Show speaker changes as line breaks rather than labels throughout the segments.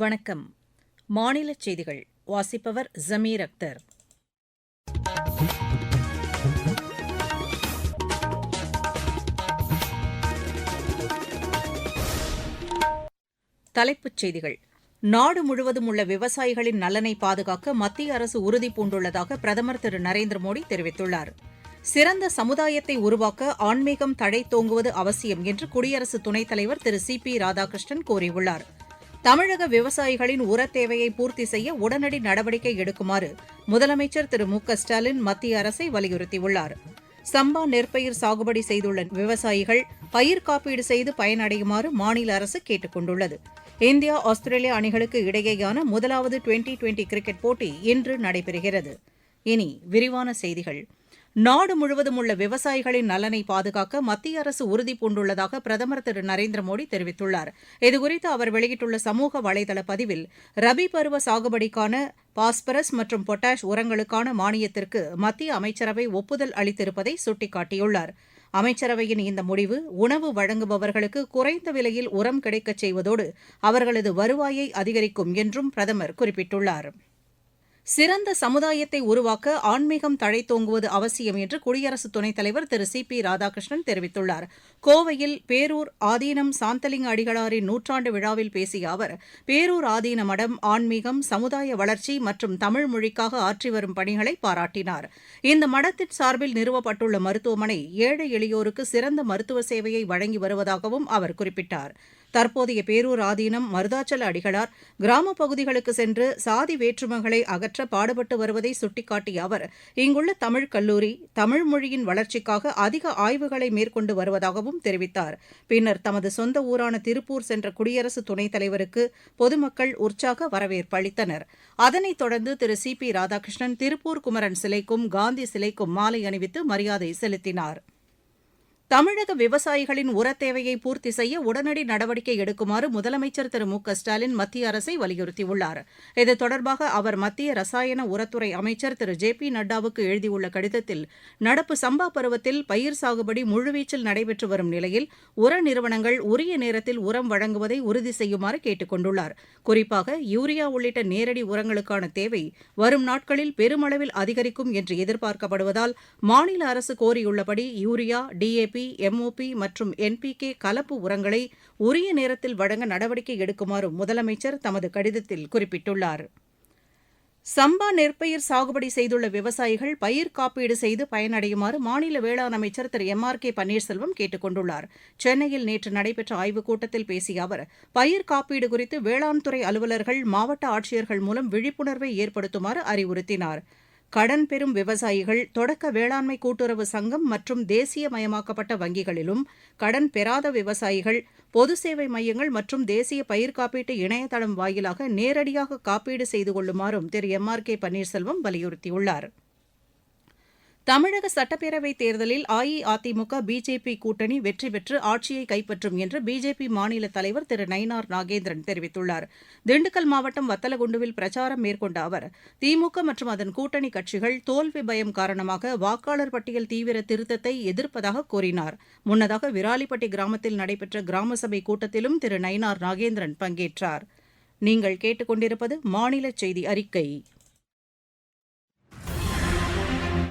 வணக்கம் மாநில செய்திகள் வாசிப்பவர் ஜமீர் அக்தர் தலைப்புச் செய்திகள் நாடு முழுவதும் உள்ள விவசாயிகளின் நலனை பாதுகாக்க மத்திய அரசு உறுதி பூண்டுள்ளதாக பிரதமர் திரு நரேந்திர மோடி தெரிவித்துள்ளார் சிறந்த சமுதாயத்தை உருவாக்க ஆன்மீகம் தழை தோங்குவது அவசியம் என்று குடியரசு துணைத் தலைவர் திரு சி பி ராதாகிருஷ்ணன் கூறியுள்ளாா் தமிழக விவசாயிகளின் உரத் தேவையை பூர்த்தி செய்ய உடனடி நடவடிக்கை எடுக்குமாறு முதலமைச்சர் திரு மு க ஸ்டாலின் மத்திய அரசை வலியுறுத்தியுள்ளார் சம்பா நெற்பயிர் சாகுபடி செய்துள்ள விவசாயிகள் பயிர் காப்பீடு செய்து பயனடையுமாறு மாநில அரசு கேட்டுக் கொண்டுள்ளது இந்தியா ஆஸ்திரேலியா அணிகளுக்கு இடையேயான முதலாவது டுவெண்டி டுவெண்டி கிரிக்கெட் போட்டி இன்று நடைபெறுகிறது இனி விரிவான செய்திகள் நாடு முழுவதும் உள்ள விவசாயிகளின் நலனை பாதுகாக்க மத்திய அரசு உறுதிபூண்டுள்ளதாக பிரதமர் திரு நரேந்திர மோடி தெரிவித்துள்ளார் இதுகுறித்து அவர் வெளியிட்டுள்ள சமூக வலைதள பதிவில் ரபி பருவ சாகுபடிக்கான பாஸ்பரஸ் மற்றும் பொட்டாஷ் உரங்களுக்கான மானியத்திற்கு மத்திய அமைச்சரவை ஒப்புதல் அளித்திருப்பதை சுட்டிக்காட்டியுள்ளார் அமைச்சரவையின் இந்த முடிவு உணவு வழங்குபவர்களுக்கு குறைந்த விலையில் உரம் கிடைக்கச் செய்வதோடு அவர்களது வருவாயை அதிகரிக்கும் என்றும் பிரதமர் குறிப்பிட்டுள்ளாா் சிறந்த சமுதாயத்தை உருவாக்க ஆன்மீகம் தழைத்தோங்குவது அவசியம் என்று குடியரசு துணைத் தலைவர் திரு சி பி ராதாகிருஷ்ணன் தெரிவித்துள்ளார் கோவையில் பேரூர் ஆதீனம் சாந்தலிங்க அடிகளாரின் நூற்றாண்டு விழாவில் பேசிய அவர் பேரூர் ஆதீன மடம் ஆன்மீகம் சமுதாய வளர்ச்சி மற்றும் தமிழ் மொழிக்காக ஆற்றி வரும் பணிகளை பாராட்டினார் இந்த மடத்தின் சார்பில் நிறுவப்பட்டுள்ள மருத்துவமனை ஏழை எளியோருக்கு சிறந்த மருத்துவ சேவையை வழங்கி வருவதாகவும் அவர் குறிப்பிட்டாா் தற்போதைய பேரூராதீனம் மருதாச்சல அடிகளார் கிராமப் பகுதிகளுக்கு சென்று சாதி வேற்றுமைகளை அகற்ற பாடுபட்டு வருவதை சுட்டிக்காட்டிய அவர் இங்குள்ள தமிழ் கல்லூரி தமிழ் மொழியின் வளர்ச்சிக்காக அதிக ஆய்வுகளை மேற்கொண்டு வருவதாகவும் தெரிவித்தார் பின்னர் தமது சொந்த ஊரான திருப்பூர் சென்ற குடியரசு துணைத் தலைவருக்கு பொதுமக்கள் உற்சாக வரவேற்பு அளித்தனர் அதனைத் தொடர்ந்து திரு சி பி ராதாகிருஷ்ணன் திருப்பூர் குமரன் சிலைக்கும் காந்தி சிலைக்கும் மாலை அணிவித்து மரியாதை செலுத்தினாா் தமிழக விவசாயிகளின் உரத் தேவையை பூர்த்தி செய்ய உடனடி நடவடிக்கை எடுக்குமாறு முதலமைச்சர் திரு மு க ஸ்டாலின் மத்திய அரசை வலியுறுத்தியுள்ளார் இது தொடர்பாக அவர் மத்திய ரசாயன உரத்துறை அமைச்சர் திரு ஜே பி நட்டாவுக்கு எழுதியுள்ள கடிதத்தில் நடப்பு சம்பா பருவத்தில் பயிர் சாகுபடி முழுவீச்சில் நடைபெற்று வரும் நிலையில் உர நிறுவனங்கள் உரிய நேரத்தில் உரம் வழங்குவதை உறுதி செய்யுமாறு கேட்டுக் கொண்டுள்ளார் குறிப்பாக யூரியா உள்ளிட்ட நேரடி உரங்களுக்கான தேவை வரும் நாட்களில் பெருமளவில் அதிகரிக்கும் என்று எதிர்பார்க்கப்படுவதால் மாநில அரசு கோரியுள்ளபடி யூரியா டிஏபி டிஏபி எம்ஓபி மற்றும் என்பிகே கலப்பு உரங்களை உரிய நேரத்தில் வழங்க நடவடிக்கை எடுக்குமாறு முதலமைச்சர் தமது கடிதத்தில் குறிப்பிட்டுள்ளார் சம்பா நெற்பயிர் சாகுபடி செய்துள்ள விவசாயிகள் பயிர் காப்பீடு செய்து பயனடையுமாறு மாநில வேளாண் அமைச்சர் திரு எம் ஆர் கே பன்னீர்செல்வம் கேட்டுக் கொண்டுள்ளார் சென்னையில் நேற்று நடைபெற்ற ஆய்வுக் கூட்டத்தில் பேசிய அவர் பயிர் காப்பீடு குறித்து வேளாண் துறை அலுவலர்கள் மாவட்ட ஆட்சியர்கள் மூலம் விழிப்புணர்வை ஏற்படுத்துமாறு அறிவுறுத்தினாா் கடன் பெறும் விவசாயிகள் தொடக்க வேளாண்மை கூட்டுறவு சங்கம் மற்றும் தேசியமயமாக்கப்பட்ட வங்கிகளிலும் கடன் பெறாத விவசாயிகள் பொது சேவை மையங்கள் மற்றும் தேசிய பயிர் காப்பீட்டு இணையதளம் வாயிலாக நேரடியாக காப்பீடு செய்து கொள்ளுமாறும் திரு எம் ஆர் கே பன்னீர்செல்வம் வலியுறுத்தியுள்ளாா் தமிழக சட்டப்பேரவைத் தேர்தலில் அஇஅதிமுக பிஜேபி கூட்டணி வெற்றி பெற்று ஆட்சியை கைப்பற்றும் என்று பிஜேபி மாநில தலைவர் திரு நயினார் நாகேந்திரன் தெரிவித்துள்ளார் திண்டுக்கல் மாவட்டம் வத்தலகுண்டுவில் பிரச்சாரம் மேற்கொண்ட அவர் திமுக மற்றும் அதன் கூட்டணி கட்சிகள் தோல்வி பயம் காரணமாக வாக்காளர் பட்டியல் தீவிர திருத்தத்தை எதிர்ப்பதாக கூறினார் முன்னதாக விராலிப்பட்டி கிராமத்தில் நடைபெற்ற கிராம சபை கூட்டத்திலும் திரு நயினார் நாகேந்திரன் பங்கேற்றார் நீங்கள் கேட்டுக்கொண்டிருப்பது மாநில செய்தி அறிக்கை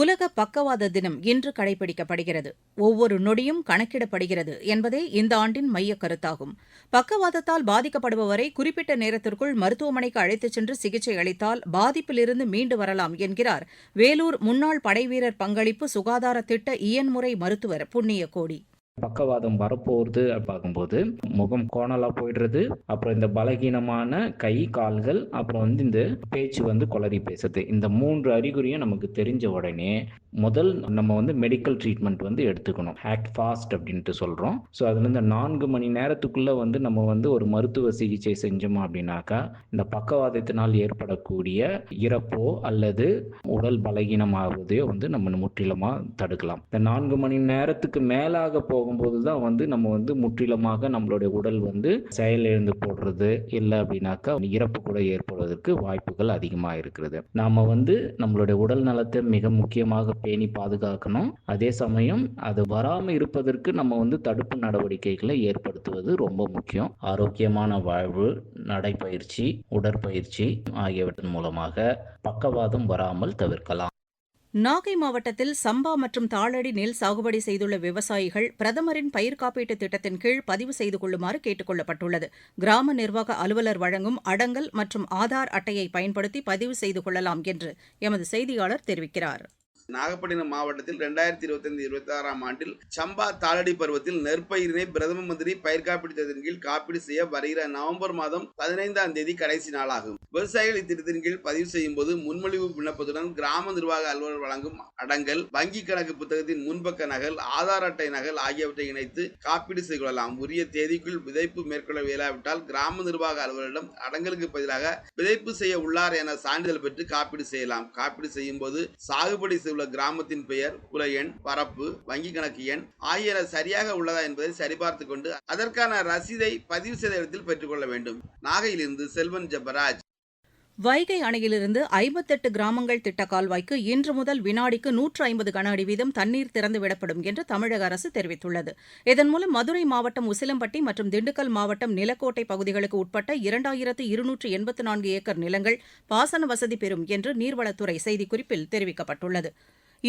உலக பக்கவாத தினம் இன்று கடைபிடிக்கப்படுகிறது ஒவ்வொரு நொடியும் கணக்கிடப்படுகிறது என்பதே இந்த ஆண்டின் மைய கருத்தாகும் பக்கவாதத்தால் பாதிக்கப்படுபவரை குறிப்பிட்ட நேரத்திற்குள் மருத்துவமனைக்கு அழைத்துச் சென்று சிகிச்சை அளித்தால் பாதிப்பிலிருந்து மீண்டு வரலாம் என்கிறார் வேலூர் முன்னாள் படைவீரர் பங்களிப்பு சுகாதார திட்ட இயன்முறை மருத்துவர் புண்ணியகோடி
பக்கவாதம் வரப்போகிறது பார்க்கும்போது முகம் கோணலா போயிடுறது அப்புறம் இந்த பலகீனமான கை கால்கள் அப்புறம் வந்து இந்த பேச்சு வந்து குளறி பேசுறது இந்த மூன்று அறிகுறியும் நமக்கு தெரிஞ்ச உடனே முதல் நம்ம வந்து மெடிக்கல் ட்ரீட்மெண்ட் வந்து எடுத்துக்கணும் ஆக்ட் ஃபாஸ்ட் அப்படின்ட்டு சொல்கிறோம் ஸோ அதுல இந்த நான்கு மணி நேரத்துக்குள்ளே வந்து நம்ம வந்து ஒரு மருத்துவ சிகிச்சை செஞ்சோம் அப்படின்னாக்கா இந்த பக்கவாதத்தினால் ஏற்படக்கூடிய இறப்போ அல்லது உடல் பலகீனமாவதையோ வந்து நம்ம முற்றிலுமாக தடுக்கலாம் இந்த நான்கு மணி நேரத்துக்கு மேலாக போக போகும்போது தான் வந்து நம்ம வந்து முற்றிலுமாக நம்மளுடைய உடல் வந்து செயலிழந்து போடுறது இல்லை அப்படின்னாக்கா இறப்பு கூட ஏற்படுவதற்கு வாய்ப்புகள் அதிகமாக இருக்கிறது நாம் வந்து நம்மளுடைய உடல் நலத்தை மிக முக்கியமாக பேணி பாதுகாக்கணும் அதே சமயம் அது வராமல் இருப்பதற்கு நம்ம வந்து தடுப்பு நடவடிக்கைகளை ஏற்படுத்துவது ரொம்ப முக்கியம் ஆரோக்கியமான வாழ்வு நடைப்பயிற்சி உடற்பயிற்சி ஆகியவற்றின் மூலமாக பக்கவாதம் வராமல் தவிர்க்கலாம்
நாகை மாவட்டத்தில் சம்பா மற்றும் தாளடி நெல் சாகுபடி செய்துள்ள விவசாயிகள் பிரதமரின் பயிர் காப்பீட்டுத் திட்டத்தின் கீழ் பதிவு செய்து கொள்ளுமாறு கேட்டுக் கொள்ளப்பட்டுள்ளது கிராம நிர்வாக அலுவலர் வழங்கும் அடங்கல் மற்றும் ஆதார் அட்டையை பயன்படுத்தி பதிவு செய்து கொள்ளலாம் என்று எமது செய்தியாளர் தெரிவிக்கிறாா்
நாகப்பட்டினம் மாவட்டத்தில் இரண்டாயிரத்தி இருபத்தைந்து இருபத்தி ஆறாம் ஆண்டில் சம்பா தாளடி பருவத்தில் நெற்பயிரினை பிரதம மந்திரி பயிர் காப்பீடு திட்டத்தின் கீழ் காப்பீடு செய்ய வருகிற நவம்பர் மாதம் பதினைந்தாம் தேதி கடைசி நாளாகும் விவசாயிகள் இத்திட்டத்தின் கீழ் பதிவு செய்யும் போது முன்மொழிவு விண்ணப்பத்துடன் கிராம நிர்வாக அலுவலர் வழங்கும் அடங்கல் வங்கி கணக்கு புத்தகத்தின் முன்பக்க நகல் ஆதார் அட்டை நகல் ஆகியவற்றை இணைத்து காப்பீடு செய்து கொள்ளலாம் உரிய தேதிக்குள் விதைப்பு மேற்கொள்ள இயலாவிட்டால் கிராம நிர்வாக அலுவலரிடம் அடங்கலுக்கு பதிலாக விதைப்பு செய்ய உள்ளார் என சான்றிதழ் பெற்று காப்பீடு செய்யலாம் காப்பீடு செய்யும் போது சாகுபடி உள்ள கிராமத்தின் பெயர் குல எண் பரப்பு வங்கி கணக்கு எண் ஆகியன சரியாக உள்ளதா என்பதை சரிபார்த்து கொண்டு அதற்கான ரசீதை பதிவு செய்த இடத்தில் பெற்றுக்கொள்ள வேண்டும் நாகையிலிருந்து செல்வன் ஜபராஜ்
வைகை அணையிலிருந்து ஐம்பத்தெட்டு கிராமங்கள் திட்ட கால்வாய்க்கு இன்று முதல் வினாடிக்கு நூற்று ஐம்பது கன அடி வீதம் தண்ணீர் திறந்துவிடப்படும் என்று தமிழக அரசு தெரிவித்துள்ளது இதன் மூலம் மதுரை மாவட்டம் உசிலம்பட்டி மற்றும் திண்டுக்கல் மாவட்டம் நிலக்கோட்டை பகுதிகளுக்கு உட்பட்ட இரண்டாயிரத்து இருநூற்று எண்பத்து நான்கு ஏக்கர் நிலங்கள் பாசன வசதி பெறும் என்று நீர்வளத்துறை செய்திக்குறிப்பில் தெரிவிக்கப்பட்டுள்ளது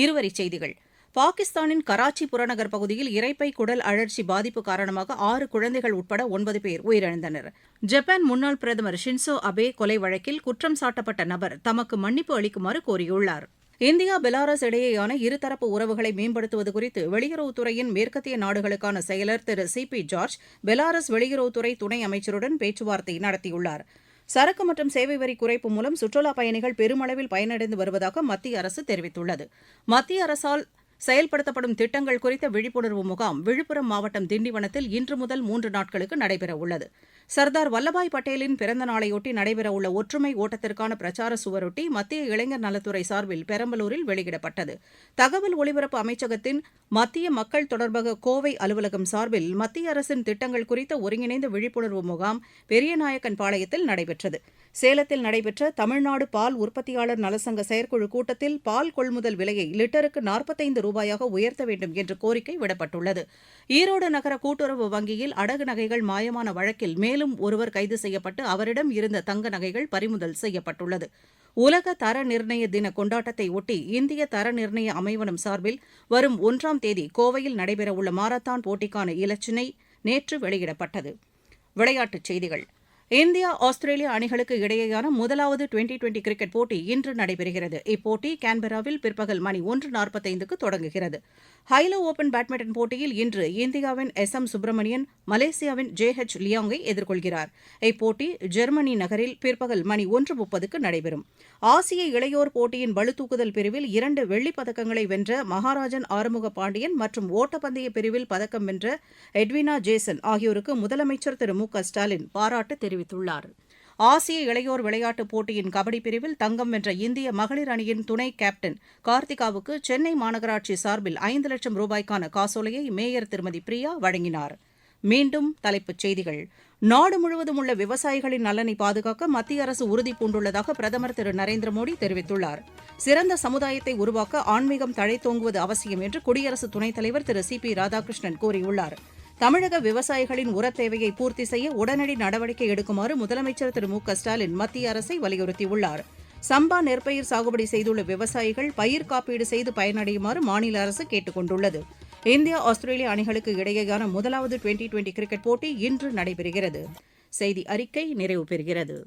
இருவரிச் செய்திகள் பாகிஸ்தானின் கராச்சி புறநகர் பகுதியில் இறைப்பை குடல் அழற்சி பாதிப்பு காரணமாக ஆறு குழந்தைகள் உட்பட ஒன்பது பேர் உயிரிழந்தனர் ஜப்பான் முன்னாள் பிரதமர் ஷின்சோ அபே கொலை வழக்கில் குற்றம் சாட்டப்பட்ட நபர் தமக்கு மன்னிப்பு அளிக்குமாறு கோரியுள்ளார் இந்தியா பெலாரஸ் இடையேயான இருதரப்பு உறவுகளை மேம்படுத்துவது குறித்து வெளியுறவுத்துறையின் மேற்கத்திய நாடுகளுக்கான செயலர் திரு சி பி ஜார்ஜ் பெலாரஸ் வெளியுறவுத்துறை துணை அமைச்சருடன் பேச்சுவார்த்தை நடத்தியுள்ளார் சரக்கு மற்றும் சேவை வரி குறைப்பு மூலம் சுற்றுலா பயணிகள் பெருமளவில் பயனடைந்து வருவதாக மத்திய அரசு தெரிவித்துள்ளது மத்திய அரசால் செயல்படுத்தப்படும் திட்டங்கள் குறித்த விழிப்புணர்வு முகாம் விழுப்புரம் மாவட்டம் திண்டிவனத்தில் இன்று முதல் மூன்று நாட்களுக்கு நடைபெறவுள்ளது சர்தார் வல்லபாய் பட்டேலின் பிறந்த நாளையொட்டி நடைபெறவுள்ள ஒற்றுமை ஓட்டத்திற்கான பிரச்சார சுவரொட்டி மத்திய இளைஞர் நலத்துறை சார்பில் பெரம்பலூரில் வெளியிடப்பட்டது தகவல் ஒலிபரப்பு அமைச்சகத்தின் மத்திய மக்கள் தொடர்பக கோவை அலுவலகம் சார்பில் மத்திய அரசின் திட்டங்கள் குறித்த ஒருங்கிணைந்த விழிப்புணர்வு முகாம் பெரியநாயக்கன் பாளையத்தில் நடைபெற்றது சேலத்தில் நடைபெற்ற தமிழ்நாடு பால் உற்பத்தியாளர் நலசங்க செயற்குழு கூட்டத்தில் பால் கொள்முதல் விலையை லிட்டருக்கு நாற்பத்தைந்து ரூபாயாக உயர்த்த வேண்டும் என்று கோரிக்கை விடப்பட்டுள்ளது ஈரோடு நகர கூட்டுறவு வங்கியில் அடகு நகைகள் மாயமான வழக்கில் மேலும் ஒருவர் கைது செய்யப்பட்டு அவரிடம் இருந்த தங்க நகைகள் பறிமுதல் செய்யப்பட்டுள்ளது உலக தர நிர்ணய தின கொண்டாட்டத்தை ஒட்டி இந்திய தர நிர்ணய அமைவனம் சார்பில் வரும் ஒன்றாம் தேதி கோவையில் நடைபெறவுள்ள மாரத்தான் போட்டிக்கான இலச்சினை நேற்று வெளியிடப்பட்டது விளையாட்டுச் செய்திகள் இந்தியா ஆஸ்திரேலியா அணிகளுக்கு இடையேயான முதலாவது டுவெண்டி டுவெண்டி கிரிக்கெட் போட்டி இன்று நடைபெறுகிறது இப்போட்டி கான்பெராவில் பிற்பகல் மணி ஒன்று நாற்பத்தைந்துக்கு தொடங்குகிறது ஹைலோ ஓபன் பேட்மிண்டன் போட்டியில் இன்று இந்தியாவின் எஸ் எம் சுப்பிரமணியன் மலேசியாவின் ஜே ஹெச் லியாங்கை எதிர்கொள்கிறார் இப்போட்டி ஜெர்மனி நகரில் பிற்பகல் மணி ஒன்று முப்பதுக்கு நடைபெறும் ஆசிய இளையோர் போட்டியின் பளுதூக்குதல் பிரிவில் இரண்டு வெள்ளிப் பதக்கங்களை வென்ற மகாராஜன் ஆறுமுக பாண்டியன் மற்றும் ஓட்டப்பந்தய பிரிவில் பதக்கம் வென்ற எட்வினா ஜேசன் ஆகியோருக்கு முதலமைச்சர் திரு மு க ஸ்டாலின் பாராட்டு தெரிவித்தார் தெரிவித்துள்ளார் ஆசிய இளையோர் விளையாட்டுப் போட்டியின் கபடி பிரிவில் தங்கம் வென்ற இந்திய மகளிர் அணியின் துணை கேப்டன் கார்த்திகாவுக்கு சென்னை மாநகராட்சி சார்பில் ஐந்து லட்சம் ரூபாய்க்கான காசோலையை மேயர் திருமதி பிரியா வழங்கினார் மீண்டும் தலைப்புச் செய்திகள் நாடு முழுவதும் உள்ள விவசாயிகளின் நலனை பாதுகாக்க மத்திய அரசு உறுதிபூண்டுள்ளதாக பிரதமர் திரு நரேந்திர மோடி தெரிவித்துள்ளார் சிறந்த சமுதாயத்தை உருவாக்க ஆன்மீகம் தழைத்தோங்குவது அவசியம் என்று குடியரசு துணைத் தலைவர் திரு சி பி ராதாகிருஷ்ணன் கூறியுள்ளாா் தமிழக விவசாயிகளின் உரத் தேவையை பூர்த்தி செய்ய உடனடி நடவடிக்கை எடுக்குமாறு முதலமைச்சர் திரு மு க ஸ்டாலின் மத்திய அரசை வலியுறுத்தியுள்ளார் சம்பா நெற்பயிர் சாகுபடி செய்துள்ள விவசாயிகள் பயிர் காப்பீடு செய்து பயனடையுமாறு மாநில அரசு கேட்டுக் கொண்டுள்ளது இந்தியா ஆஸ்திரேலியா அணிகளுக்கு இடையேயான முதலாவது டுவெண்டி டுவெண்டி கிரிக்கெட் போட்டி இன்று நடைபெறுகிறது செய்தி அறிக்கை நிறைவு பெறுகிறது